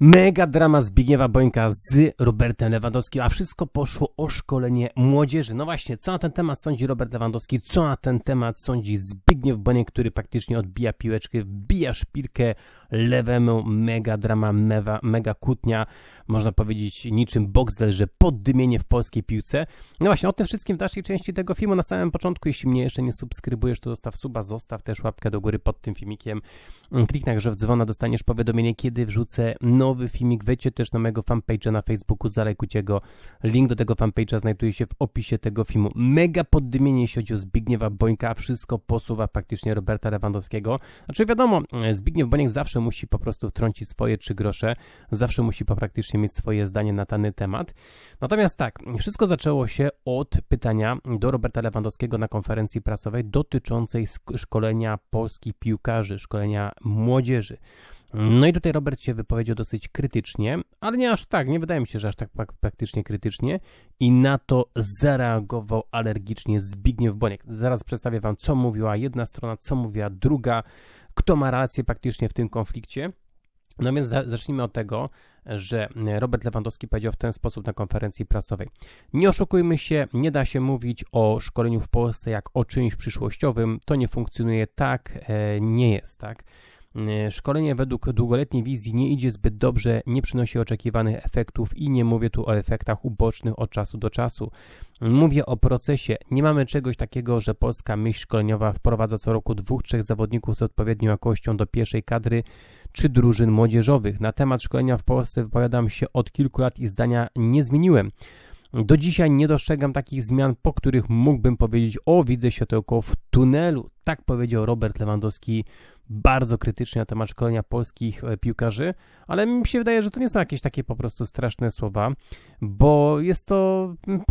Mega drama Zbigniewa Bońka z Robertem Lewandowskim, a wszystko poszło o szkolenie młodzieży. No właśnie, co na ten temat sądzi Robert Lewandowski, co na ten temat sądzi Zbigniew Boniek, który praktycznie odbija piłeczkę, wbija szpilkę lewemu, mega drama, mega, mega kłótnia, można powiedzieć niczym Boxdel, że poddymienie w polskiej piłce. No właśnie, o tym wszystkim w dalszej części tego filmu. Na samym początku, jeśli mnie jeszcze nie subskrybujesz, to zostaw suba, zostaw też łapkę do góry pod tym filmikiem, kliknij na w dzwona, dostaniesz powiadomienie, kiedy wrzucę nowy filmik, wejdźcie też na mojego fanpage'a na Facebooku, zalajkujcie go, link do tego fanpage'a znajduje się w opisie tego filmu. Mega poddymienie, jeśli chodzi o Zbigniewa Bońka, wszystko posuwa praktycznie Roberta Lewandowskiego. Znaczy wiadomo, Zbigniew Boniek zawsze musi po prostu wtrącić swoje trzy grosze, zawsze musi praktycznie mieć swoje zdanie na dany temat. Natomiast tak, wszystko zaczęło się od pytania do Roberta Lewandowskiego na konferencji prasowej dotyczącej szkolenia polskich piłkarzy, szkolenia młodzieży. No i tutaj Robert się wypowiedział dosyć krytycznie, ale nie aż tak, nie wydaje mi się, że aż tak praktycznie krytycznie i na to zareagował alergicznie Zbigniew Boniek. Zaraz przedstawię wam, co mówiła jedna strona, co mówiła druga, kto ma rację praktycznie w tym konflikcie. No więc zacznijmy od tego, że Robert Lewandowski powiedział w ten sposób na konferencji prasowej. Nie oszukujmy się, nie da się mówić o szkoleniu w Polsce jak o czymś przyszłościowym. To nie funkcjonuje tak, e, nie jest tak. E, szkolenie według długoletniej wizji nie idzie zbyt dobrze, nie przynosi oczekiwanych efektów i nie mówię tu o efektach ubocznych od czasu do czasu. Mówię o procesie. Nie mamy czegoś takiego, że polska myśl szkoleniowa wprowadza co roku dwóch, trzech zawodników z odpowiednią jakością do pierwszej kadry czy drużyn młodzieżowych. Na temat szkolenia w Polsce wypowiadam się od kilku lat i zdania nie zmieniłem. Do dzisiaj nie dostrzegam takich zmian, po których mógłbym powiedzieć: O, widzę światełko w tunelu. Tak powiedział Robert Lewandowski bardzo krytycznie na temat szkolenia polskich e, piłkarzy, ale mi się wydaje, że to nie są jakieś takie po prostu straszne słowa, bo jest to mm,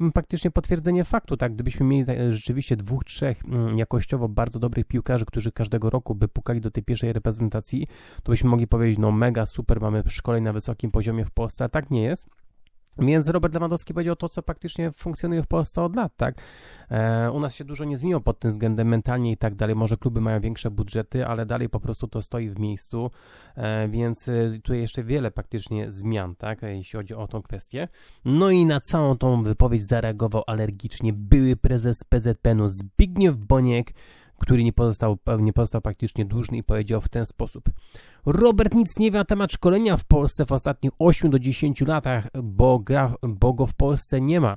mm, praktycznie potwierdzenie faktu, tak? Gdybyśmy mieli rzeczywiście dwóch, trzech mm, jakościowo bardzo dobrych piłkarzy, którzy każdego roku by pukali do tej pierwszej reprezentacji, to byśmy mogli powiedzieć, no mega, super, mamy szkoleń na wysokim poziomie w Polsce, a tak nie jest. Więc Robert Lewandowski powiedział to, co praktycznie funkcjonuje w Polsce od lat, tak? E, u nas się dużo nie zmieniło pod tym względem mentalnie i tak dalej. Może kluby mają większe budżety, ale dalej po prostu to stoi w miejscu, e, więc e, tutaj jeszcze wiele praktycznie zmian, tak? Jeśli chodzi o tą kwestię. No i na całą tą wypowiedź zareagował alergicznie były prezes PZPN-u Zbigniew Boniek, który nie pozostał, nie pozostał praktycznie dłużny i powiedział w ten sposób. Robert nic nie wie na temat szkolenia w Polsce w ostatnich 8 do 10 latach, bo, gra, bo go w Polsce nie ma.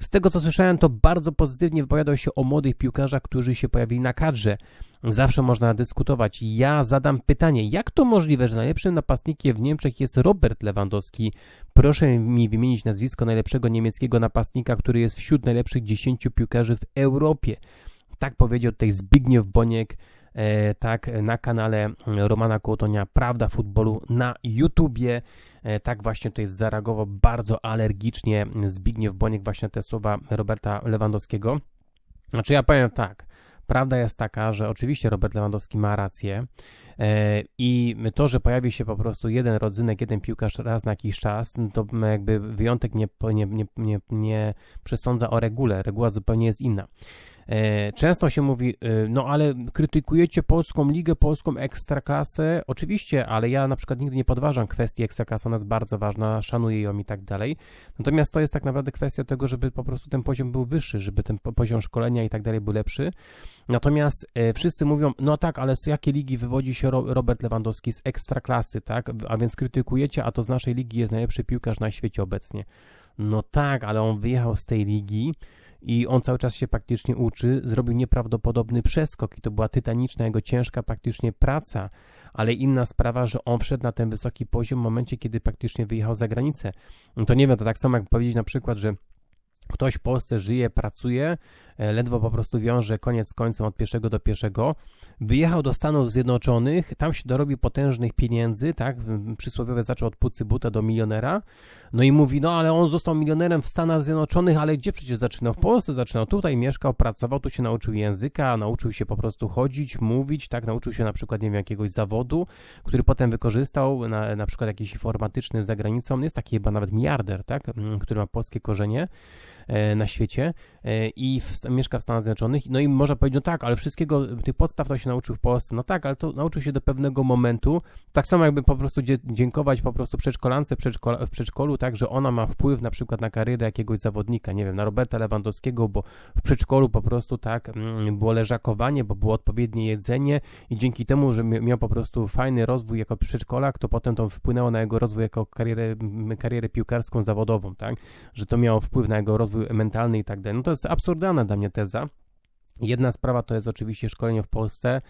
Z tego co słyszałem, to bardzo pozytywnie wypowiadał się o młodych piłkarzach, którzy się pojawili na kadrze. Zawsze można dyskutować. Ja zadam pytanie, jak to możliwe, że najlepszym napastnikiem w Niemczech jest Robert Lewandowski? Proszę mi wymienić nazwisko najlepszego niemieckiego napastnika, który jest wśród najlepszych 10 piłkarzy w Europie. Tak powiedział tutaj Zbigniew Boniek, e, tak na kanale Romana Kołtonia Prawda Futbolu na YouTubie. E, tak właśnie tutaj zareagował bardzo alergicznie Zbigniew Boniek właśnie te słowa Roberta Lewandowskiego. Znaczy ja powiem tak, Prawda jest taka, że oczywiście Robert Lewandowski ma rację e, i to, że pojawi się po prostu jeden rodzynek, jeden piłkarz raz na jakiś czas, to jakby wyjątek nie, nie, nie, nie, nie przesądza o regule. Reguła zupełnie jest inna. E, często się mówi, e, no ale krytykujecie polską ligę, polską ekstraklasę. Oczywiście, ale ja na przykład nigdy nie podważam kwestii ekstraklasy, ona jest bardzo ważna, szanuję ją i tak dalej. Natomiast to jest tak naprawdę kwestia tego, żeby po prostu ten poziom był wyższy, żeby ten poziom szkolenia i tak dalej był lepszy. Natomiast e, wszyscy mówią, no tak, ale z jakiej ligi wywodzi się Robert Lewandowski z ekstraklasy, tak? A więc krytykujecie, a to z naszej ligi jest najlepszy piłkarz na świecie obecnie. No tak, ale on wyjechał z tej ligi i on cały czas się praktycznie uczy, zrobił nieprawdopodobny przeskok i to była tytaniczna jego ciężka praktycznie praca, ale inna sprawa, że on wszedł na ten wysoki poziom w momencie, kiedy praktycznie wyjechał za granicę. No to nie wiem, to tak samo jak powiedzieć na przykład, że ktoś w Polsce żyje, pracuje, ledwo po prostu wiąże koniec z końcem od pierwszego do pierwszego. Wyjechał do Stanów Zjednoczonych, tam się dorobi potężnych pieniędzy, tak? Przysłowiowe zaczął od pucy buta do milionera. No i mówi, no ale on został milionerem w Stanach Zjednoczonych, ale gdzie przecież zaczynał? W Polsce zaczynał, tutaj mieszkał, pracował, tu się nauczył języka, nauczył się po prostu chodzić, mówić, tak? Nauczył się na przykład, nie wiem, jakiegoś zawodu, który potem wykorzystał, na, na przykład jakiś informatyczny za granicą. Jest taki chyba nawet miliarder, tak? Który ma polskie korzenie. e, na świecie e, i w, mieszka w Stanach Zjednoczonych. No i można powiedzieć, no tak, ale wszystkiego, tych podstaw to się nauczył w Polsce. No tak, ale to nauczył się do pewnego momentu. Tak samo jakby po prostu dziękować po prostu przedszkolance przedszkola, w przedszkolu, tak, że ona ma wpływ na przykład na karierę jakiegoś zawodnika, nie wiem, na Roberta Lewandowskiego, bo w przedszkolu po prostu tak mm, było leżakowanie, bo było odpowiednie jedzenie i dzięki temu, że miał po prostu fajny rozwój jako przedszkolak, to potem to wpłynęło na jego rozwój jako karierę, karierę piłkarską zawodową, tak, że to miało wpływ na jego rozwój mentalny i tak dalej. No to jest absurdalna dla mnie teza. Jedna sprawa to jest oczywiście szkolenie w Polsce,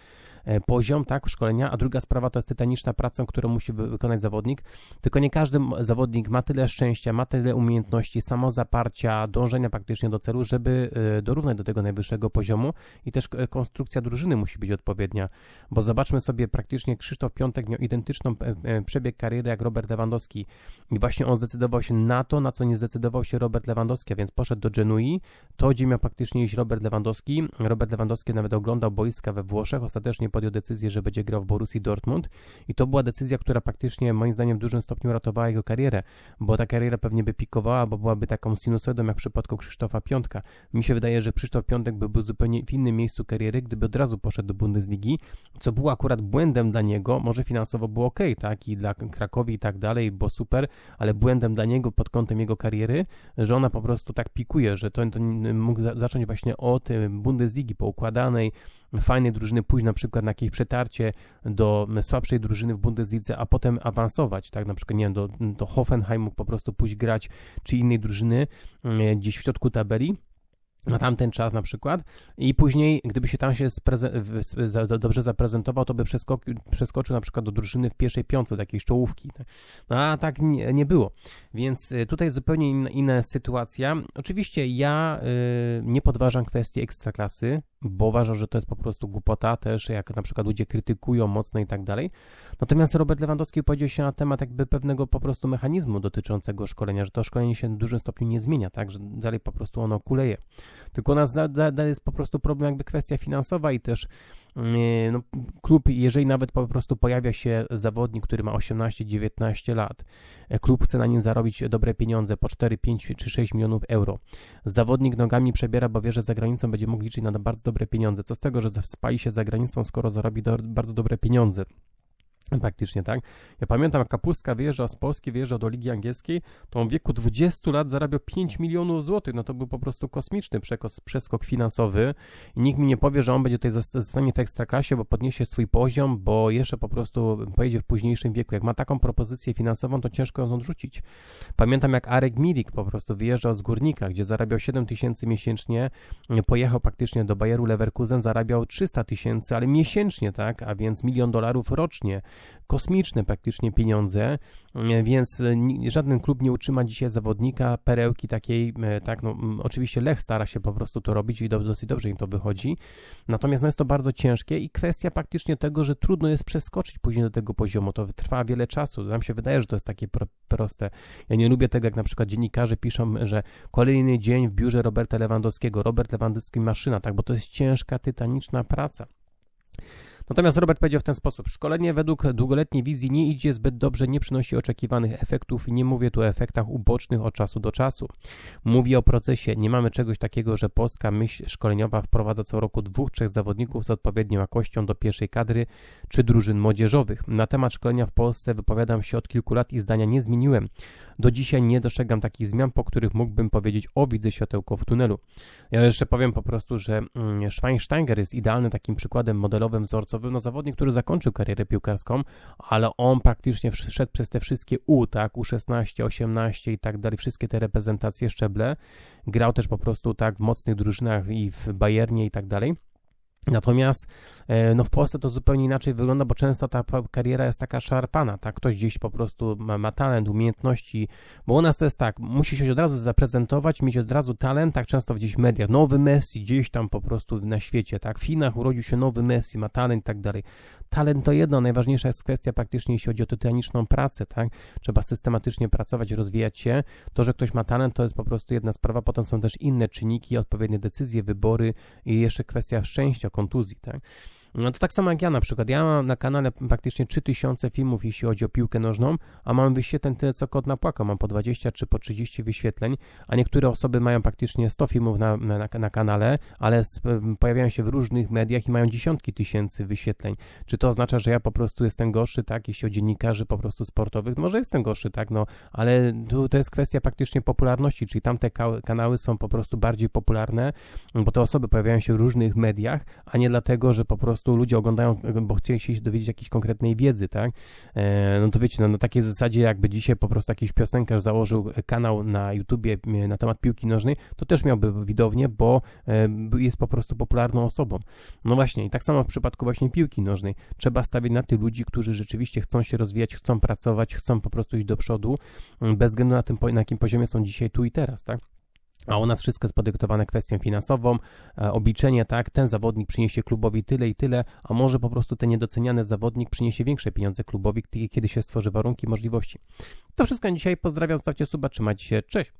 poziom, tak, szkolenia, a druga sprawa to jest tytaniczna praca, którą musi wykonać zawodnik. Tylko nie każdy zawodnik ma tyle szczęścia, ma tyle umiejętności, samozaparcia, dążenia praktycznie do celu, żeby e, dorównać do tego najwyższego poziomu i też e, konstrukcja drużyny musi być odpowiednia, bo zobaczmy sobie, praktycznie Krzysztof Piątek miał identyczną przebieg kariery jak Robert Lewandowski i właśnie on zdecydował się na to, na co nie zdecydował się Robert Lewandowski, a więc poszedł do Genui, to gdzie miał praktycznie iść Robert Lewandowski. Robert Lewandowski nawet oglądał boiska we Włoszech, ostatecznie podjął decyzję, że będzie grał w Borussii Dortmund i to była decyzja, która praktycznie moim zdaniem w dużym stopniu ratowała jego karierę, bo ta kariera pewnie by pikowała, bo byłaby taką sinusoidą jak w przypadku Krzysztofa Piątka. Mi się wydaje, że Krzysztof Piątek by był zupełnie w innym miejscu kariery, gdyby od razu poszedł do Bundesligi, co było akurat błędem dla niego, może finansowo było ok, tak, i dla Krakowi i tak dalej, bo super, ale błędem dla niego pod kątem jego kariery, że ona po prostu tak pikuje, że to, to mógł zacząć właśnie od Bundesligi poukładanej, fajnej drużyny pójść na przykład na jakieś przetarcie do słabszej drużyny w Bundeslidze, a potem awansować, tak, na przykład, nie wiem, do, do Hoffenheim mógł po prostu pójść grać, czy innej drużyny mm, gdzieś w środku tabeli, na tamten czas na przykład i później, gdyby się tam się dobrze zaprezentował, to by przeskoczył, przeskoczył na przykład do drużyny w pierwszej piątce, do jakiejś czołówki. No a tak nie, nie było. Więc y, tutaj zupełnie inna, inna sytuacja. Oczywiście ja y, nie podważam kwestii ekstraklasy, bo uważam, że to jest po prostu głupota też, jak na przykład ludzie krytykują mocno i tak dalej. Natomiast Robert Lewandowski powiedział się na temat jakby pewnego po prostu mechanizmu dotyczącego szkolenia, że to szkolenie się w dużym stopniu nie zmienia, tak, że dalej po prostu ono kuleje. Tylko u nas dalej jest po prostu problem jakby kwestia finansowa i też mm, no, klub, jeżeli nawet po prostu pojawia się zawodnik, który ma 18-19 lat, e, klub chce na nim zarobić dobre pieniądze po 4, 5 czy 6 milionów euro. Zawodnik nogami przebiera, bo wie, że za granicą będzie mógł liczyć na bardzo dobre pieniądze. Co z tego, że spali się za granicą, skoro zarobi do, bardzo dobre pieniądze? Praktycznie, tak? Ja pamiętam, jak Kapustka wyjeżdżał z Polski, wyjeżdżał do Ligi Angielskiej, to on w wieku 20 lat zarabiał 5 milionów złotych. No to był po prostu kosmiczny przekos, przeskok finansowy i nikt mi nie powie, że on będzie tutaj zostanie w ekstraklasie, bo podniesie swój poziom, bo jeszcze po prostu pojedzie w późniejszym wieku. Jak ma taką propozycję finansową, to ciężko ją odrzucić. Pamiętam, jak Arek Milik po prostu wyjeżdżał z Górnika, gdzie zarabiał 7 tysięcy miesięcznie, pojechał praktycznie do Bayeru Leverkusen, zarabiał 300 tysięcy, ale miesięcznie, tak? A więc milion dolarów rocznie kosmiczne praktycznie pieniądze, e, więc e, żaden klub nie utrzyma dzisiaj zawodnika, perełki takiej, e, tak, no oczywiście Lech stara się po prostu to robić i dosyć dobrze im to wychodzi, natomiast no jest to bardzo ciężkie i kwestia praktycznie tego, że trudno jest przeskoczyć później do tego poziomu, to trwa wiele czasu, nam się wydaje, że to jest takie proste. Ja nie lubię tego, jak na przykład dziennikarze piszą, że kolejny dzień w biurze Roberta Lewandowskiego, Robert Lewandowski maszyna, tak, bo to jest ciężka, tytaniczna praca. Natomiast Robert powiedział w ten sposób: Szkolenie według długoletniej wizji nie idzie zbyt dobrze, nie przynosi oczekiwanych efektów nie mówię tu o efektach ubocznych od czasu do czasu. Mówię o procesie. Nie mamy czegoś takiego, że polska myśl szkoleniowa wprowadza co roku dwóch, trzech zawodników z odpowiednią jakością do pierwszej kadry czy drużyn młodzieżowych. Na temat szkolenia w Polsce wypowiadam się od kilku lat i zdania nie zmieniłem. Do dzisiaj nie dostrzegam takich zmian, po których mógłbym powiedzieć: O, widzę światełko w tunelu. Ja jeszcze powiem po prostu, że mm, Schweinsteiger jest idealnym takim przykładem modelowym wzorcowym no zawodnik, który zakończył karierę piłkarską, ale on praktycznie wszedł przez te wszystkie U, tak, U16, 18 i tak dalej, wszystkie te reprezentacje, szczeble, grał też po prostu tak w mocnych drużynach i w Bayernie i tak dalej. Natomiast e, no w Polsce to zupełnie inaczej wygląda, bo często ta kariera jest taka szarpana, tak? Ktoś gdzieś po prostu ma, ma, talent, umiejętności, bo u nas to jest tak, musi się od razu zaprezentować, mieć od razu talent, tak często gdzieś w mediach, nowy Messi gdzieś tam po prostu na świecie, tak? W Chinach urodził się nowy Messi, ma talent i tak dalej. Talent to jedno, najważniejsza jest kwestia praktycznie, jeśli chodzi o tytaniczną pracę, tak? Trzeba systematycznie pracować, rozwijać się. To, że ktoś ma talent, to jest po prostu jedna sprawa, potem są też inne czynniki, odpowiednie decyzje, wybory i jeszcze kwestia szczęścia, kontuzji, tak? No to tak samo jak ja na przykład. Ja mam na kanale praktycznie 3000 filmów, jeśli chodzi o piłkę nożną, a mam wyświetleń tyle, co kot napłakał. Mam po 20 czy po 30 wyświetleń, a niektóre osoby mają praktycznie 100 filmów na, na, na kanale, ale z, pojawiają się w różnych mediach i mają dziesiątki tysięcy wyświetleń. Czy to oznacza, że ja po prostu jestem gorszy, tak, jeśli o dziennikarzy po prostu sportowych? Może jestem gorszy, tak, no, ale tu, to jest kwestia praktycznie popularności, czyli tamte ka- kanały są po prostu bardziej popularne, bo te osoby pojawiają się w różnych mediach, a nie dlatego, że po prostu ludzie oglądają, bo chcieli się dowiedzieć jakiejś konkretnej wiedzy, tak? E, no to wiecie, no, na takiej zasadzie, jakby dzisiaj po prostu jakiś piosenkarz założył kanał na YouTubie e, na temat piłki nożnej, to też miałby widownię, bo e, jest po prostu popularną osobą. No właśnie, i tak samo w przypadku właśnie piłki nożnej. Trzeba stawiać na tych ludzi, którzy rzeczywiście chcą się rozwijać, chcą pracować, chcą po prostu iść do przodu, bez względu na tym, na jakim poziomie są dzisiaj tu i teraz, tak? A u nas wszystko jest podyktowane kwestią finansową, e, obliczenie, tak, ten zawodnik przyniesie klubowi tyle i tyle, a może po prostu ten niedoceniany zawodnik przyniesie większe pieniądze klubowi, kiedy się stworzy warunki, możliwości. To wszystko na dzisiaj, pozdrawiam, stawcie suba, trzymajcie się, cześć!